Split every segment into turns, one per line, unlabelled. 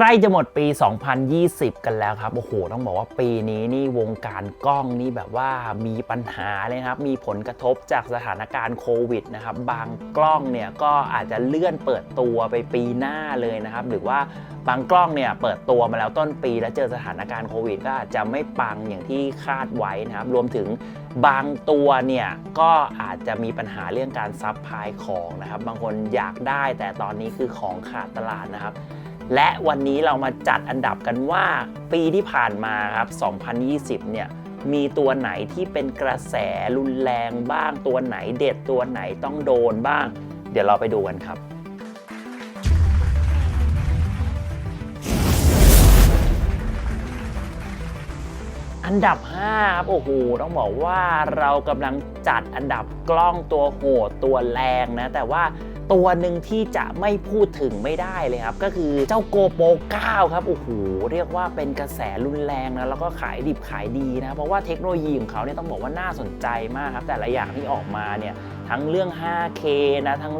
ใกล้จะหมดปี 2020 กันแล้วครับ โอ้โห ต้องบอกว่าปีนี้นี่วงการกล้องนี่แบบว่ามีปัญหาเลยครับ มีผลกระทบจากสถานการณ์โควิดนะครับ บางกล้องเนี่ยก็อาจจะเลื่อนเปิดตัวไปปีหน้าเลยนะครับ หรือว่าบางกล้องเนี่ยเปิดตัวมาแล้วต้นปี แล้วเจอสถานการณ์โควิดก็อาจจะไม่ปังอย่างที่คาดไว้นะครับ รวมถึงบางตัวเนี่ยก็อาจจะมีปัญหาเรื่องการซัพพลายของนะครับ บางคนอยากได้แต่ตอนนี้คือของขาดตลาดนะครับ และวันนี้เรามาจัดอันดับกันว่า ปีที่ผ่านมาครับ 2020 เนี่ยมีตัวไหนที่เป็นกระแสรุนแรงบ้างตัวไหนเด็ดตัวไหนต้องโดนบ้าง เดี๋ยวเราไปดูกันครับอันดับ5ครับโอ้โหต้องบอกว่าเรากำลังจัดอันดับกล้องตัวโหดตัวแรงนะ แต่ว่า ตัวหนึ่งที่จะไม่พูดถึงไม่ได้เลยครับ ก็คือเจ้าโกโป9ครับโอ้โหเรียกว่าเป็นกระแสรุนแรงนะแล้วก็ขายดิบขายดีนะ เพราะว่าเทคโนโลยีของเขาเนี่ยต้องบอกว่าน่าสนใจมากครับ แต่ละอย่างที่ออกมาเนี่ยทั้งเรื่อง 5K นะ ทั้ง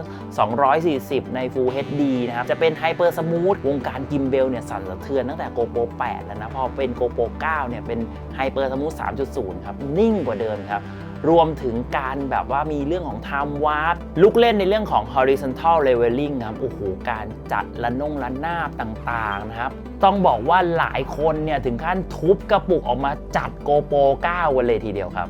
240 ใน Full HD นะครับ จะเป็น Hyper Smooth วงการกิมเบลเนี่ยสั่นสะเทือนตั้งแต่ GoPro 8 แล้วนะ พอเป็น GoPro 9 เนี่ย เป็น Hyper Smooth 3.0 ครับ นิ่งกว่าเดิมครับ รวมถึงการแบบว่ามีเรื่องของ Time Warp ลูกเล่นในเรื่องของ Horizontal Leveling นะครับโอ้โหการจัดระนงระนาบต่างๆนะครับ ต้องบอกว่าหลายคนเนี่ยถึงขั้นทุบกระปุกออกมาจัด GoPro 9กันเลยทีเดียวครับ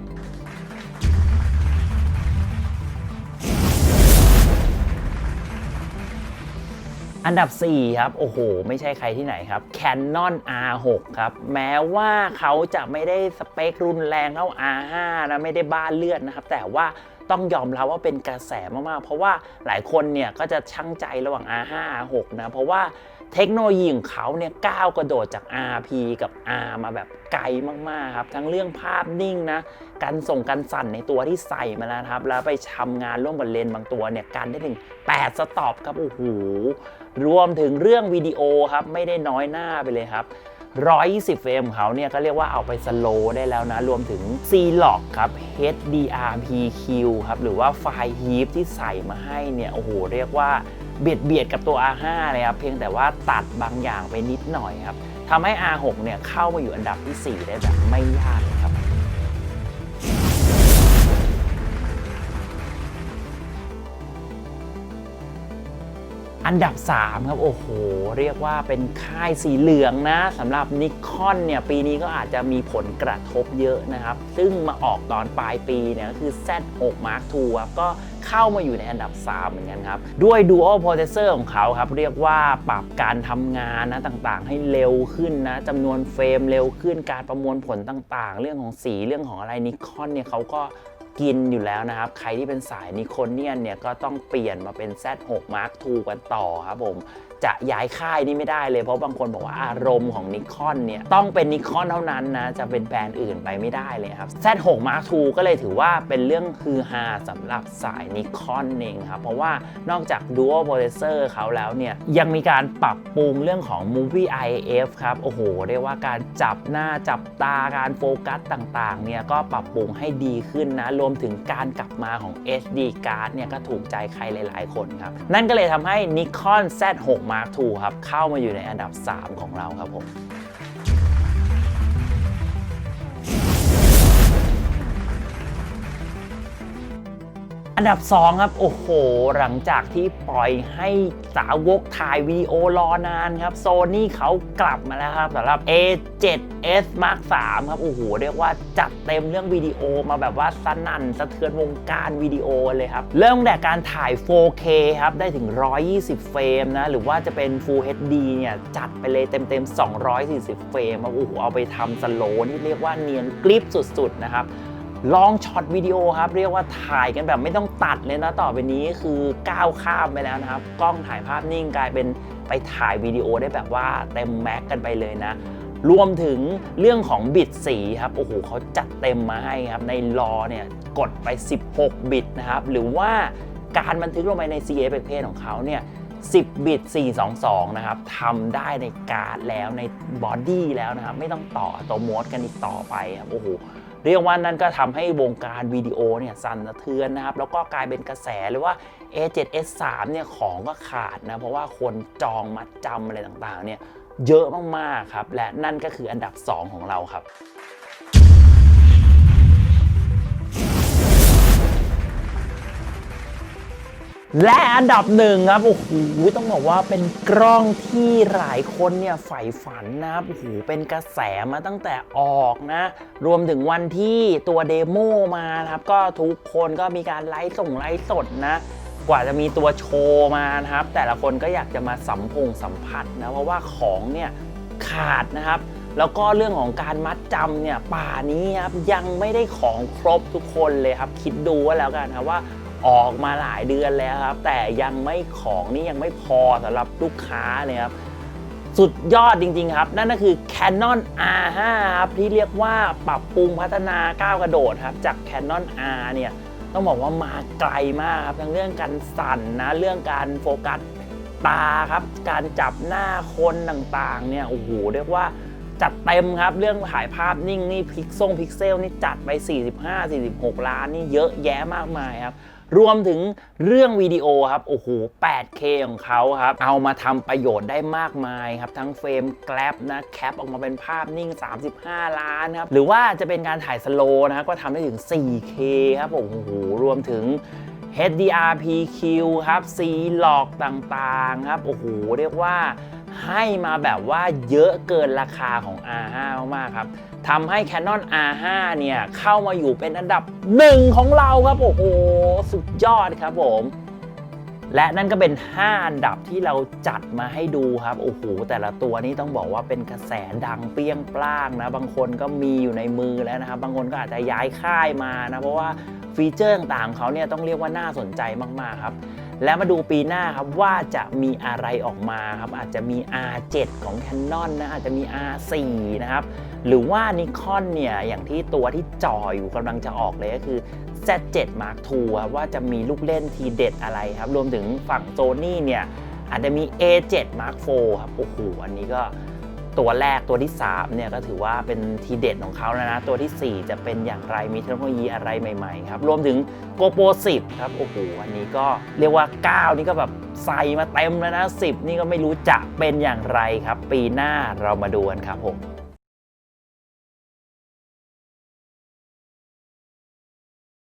อันดับ 4 ครับ โอ้โห ไม่ใช่ใครที่ไหนครับ Canon R6 ครับ แม้ว่าเขาจะไม่ได้สเปครุนแรงเท่า R5 นะไม่ได้บ้าเลือดนะครับ แต่ว่าต้องยอมรับว่าเป็นกระแสมากๆ เพราะว่าหลายคนเนี่ยก็จะชั่งใจระหว่าง R5 R6 นะ เพราะว่า เทคโนโลยีของเขาเนี่ยก้าวกระโดดจาก RP กับ R มาแบบไกลมาก ๆ ครับ ทั้งเรื่องภาพนิ่งนะการส่งการสั่นในตัวที่ใส่มาแล้วครับ แล้วไปทำงานร่วมกับเลนส์บางตัวเนี่ยการได้ถึง 8 สต็อปครับโอ้โหรวมถึงเรื่องวิดีโอครับ ไม่ได้น้อยหน้าไปเลยครับ 120เฟรมของเขาเนี่ยก็เรียกว่าเอาไปสโลว์ได้แล้วนะ รวมถึง C Log ครับ HDRPQ ครับหรือว่าไฟล์ HEAP ที่ใส่มาให้เนี่ยโอ้โหเรียกว่าเบียดเบียดกับตัว R5 เลยครับ เพียงแต่ว่าตัดบางอย่างไปนิดหน่อยครับทำให้ R6 เนี่ยเข้ามาอยู่อันดับที่ 4 ได้แบบไม่ยากเลยครับ อันดับ 3 ครับ โอ้โห เรียกว่าเป็นค่ายสีเหลืองนะสำหรับนิคอนเนี่ยปีนี้ก็อาจจะมีผลกระทบเยอะนะครับ ซึ่งมาออกตอนปลายปีเนี่ยก็คือ Z6 Mark II ครับก็เข้ามาอยู่ในอันดับ 3 เหมือนกันครับ ด้วย Dual Processor ของเขาครับ เรียกว่าปรับการทำงานนะต่างๆ ให้เร็วขึ้นนะจำนวนเฟรมเร็วขึ้นการประมวลผลต่างๆ เรื่องของสีเรื่องของอะไรนิคอนเนี่ยเขาก็ กินอยู่แล้วนะครับ ใครที่เป็นสายนิโคเนียนเนี่ยก็ต้องเปลี่ยนมาเป็น Z6 Mark II กันต่อครับผม จะย้ายค่ายนี่ไม่ได้เลยเพราะบางคนบอกว่าอารมณ์ของนิคอนเนี่ยต้องเป็นนิคอนเท่านั้นนะจะเป็นแบรนด์อื่นไปไม่ได้เลยครับ Z6 Mark II ก็เลยถือว่าเป็นเรื่องฮือฮาสำหรับสายนิคอนเองครับเพราะว่านอกจาก Dual Processor เขาแล้วเนี่ยยังมีการปรับปรุงเรื่องของ Movie IF ครับโอ้โหเรียกว่าการจับหน้าจับตาการโฟกัสต่างๆเนี่ยก็ปรับปรุงให้ดีขึ้นนะรวมถึงการกลับมาของ HD card เนี่ยก็ถูกใจใครหลาย ๆ คนครับนั่นก็เลยทำให้ Nikon Z6 Mark II ครับเข้ามาอยู่ในอันดับ 3 ของเราครับผม อันดับ 2 ครับ โอ้โห หลังจากที่ปล่อยให้สาวกถ่ายวิดีโอรอนานครับโซนี่เขากลับมาแล้วครับสำหรับ A7S Mark 3ครับโอ้โห เรียกว่าจัดเต็มเรื่องวิดีโอมาแบบว่าสนั่นสะเทือนวงการวิดีโอเลยครับ เริ่มตั้งแต่การถ่าย 4K ครับ ได้ถึง 120 เฟรมนะ หรือว่าจะเป็น Full HD เนี่ย จัดไปเลยเต็มๆ 240 เฟรมโอ้โหเอาไปทำสโลว์นี่เรียกว่าเนียนกริปสุดๆนะครับ ลองช็อตวิดีโอครับเรียกว่าถ่ายกันแบบไม่ต้องตัดเลยนะต่อไปนี้คือก้าวข้ามไปแล้วนะครับ กล้องถ่ายภาพนิ่งกลายเป็นไปถ่ายวิดีโอได้แบบว่าเต็มแม็กกันไปเลยนะ รวมถึงเรื่องของบิตสีครับโอ้โหเขาจัดเต็มมาให้ครับในรอเนี่ยกดไป 16 บิตนะครับ หรือว่าการบันทึกลงไปใน CA เ p ของเขาเนี่ย10 บิต 422 นะครับทำได้ในการ์ดแล้วในบอดี้แล้วนะครับ ไม่ต้องต่อตัวมดกันอีกต่อไปครับ โอ้โห เรียกว่านั่นก็ทำให้วงการวิดีโอเนี่ยสั่นสะเทือนนะครับ แล้วก็กลายเป็นกระแสเลยว่า A7S3 เนี่ยของก็ขาดนะ เพราะว่าคนจองมัดจำอะไรต่างๆเนี่ยเยอะมากๆครับ และนั่นก็คืออันดับ 2 ของเราครับ และอันดับหนึ่งครับโอ้โหต้องบอกว่าเป็นกล้องที่หลายคนเนี่ยใฝ่ฝันนะครับโอ้โหเป็นกระแสมาตั้งแต่ออกนะ รวมถึงวันที่ตัวเดโมมาครับ ก็ทุกคนก็มีการไลฟ์ส่งไลฟ์สดนะ กว่าจะมีตัวโชว์มานะครับ แต่ละคนก็อยากจะมาสัมพงสัมผัสนะเพราะว่าของเนี่ยขาดนะครับแล้วก็เรื่องของการมัดจำเนี่ยป่านี้ครับยังไม่ได้ของครบทุกคนเลยครับ คิดดูว่าแล้วกันครับว่า ออกมาหลายเดือนแล้วครับ แต่ยังไม่ของนี่ยังไม่พอสำหรับลูกค้าเนี่ยครับสุดยอดจริง ๆ ครับ นั่นก็คือ Canon R5 ครับที่เรียกว่าปรับปรุงพัฒนาก้าวกระโดดครับ จาก Canon R เนี่ยต้องบอกว่ามาไกลมากครับทั้งเรื่องการสั่นนะเรื่องการโฟกัสตาครับ การจับหน้าคนต่างๆ เนี่ยโอ้โหเรียกว่าจัดเต็มครับ เรื่องถ่ายภาพนิ่งนี่พิกซงพิกเซลนี่จัดไป 45-46 ล้านนี่เยอะแยะมากมายครับ รวมถึงเรื่องวิดีโอครับ โอ้โห 8K ของเขาครับ เอามาทำประโยชน์ได้มากมายครับ ทั้งเฟรมแกลบนะแคปออกมาเป็นภาพนิ่ง 35 ล้านครับ หรือว่าจะเป็นการถ่ายสโลนะก็ทำได้ถึง 4K ครับ โอ้โห รวมถึง HDRPQ ครับ C log ต่างๆ ครับ โอ้โห เรียกว่า ให้มาแบบว่าเยอะเกินราคาของ R5 มากๆครับทำให้ Canon R5 เนี่ยเข้ามาอยู่เป็นอันดับหนึ่งของเราครับโอ้โหสุดยอดครับผมและนั่นก็เป็น 5 อันดับที่เราจัดมาให้ดูครับ โอ้โห แต่ละตัวนี้ต้องบอกว่าเป็นกระแสดังเปรี้ยงปร้างนะ บางคนก็มีอยู่ในมือแล้วนะครับ บางคนก็อาจจะย้ายค่ายมานะ เพราะว่า ฟีเจอร์ต่างๆเขาเนี่ยต้องเรียกว่าน่าสนใจมากๆครับ แล้วมาดูปีหน้าครับว่าจะมีอะไรออกมาครับ อาจจะมี R7 ของ Canon นะอาจจะมี R4 นะครับ หรือว่า Nikon เนี่ยอย่างที่ตัวที่จ่ออยู่กำลังจะออกเลยก็คือ Z7 Mark II ครับว่าจะมีลูกเล่นทีเด็ดอะไรครับ รวมถึงฝั่ง Sony เนี่ยอาจจะมี A7 Mark IV ครับโอ้โหอันนี้ก็ ตัวแรกตัวที่3เนี่ยก็ถือว่าเป็นทีเด็ดของเขาแล้วนะ ตัวทีสี่ 4 จะเป็นอย่างไรมีเทคโนโลยีอะไรใหม่ๆครับรวมถึง GoPro 10 ครับโอ้โหอันนี้ก็เรียกว่า 9 นี่ก็แบบใส่มาเต็มแล้วนะ 10 นี่ก็ไม่รู้จะเป็นอย่างไรครับ ปีหน้าเรามาดูกันครับผม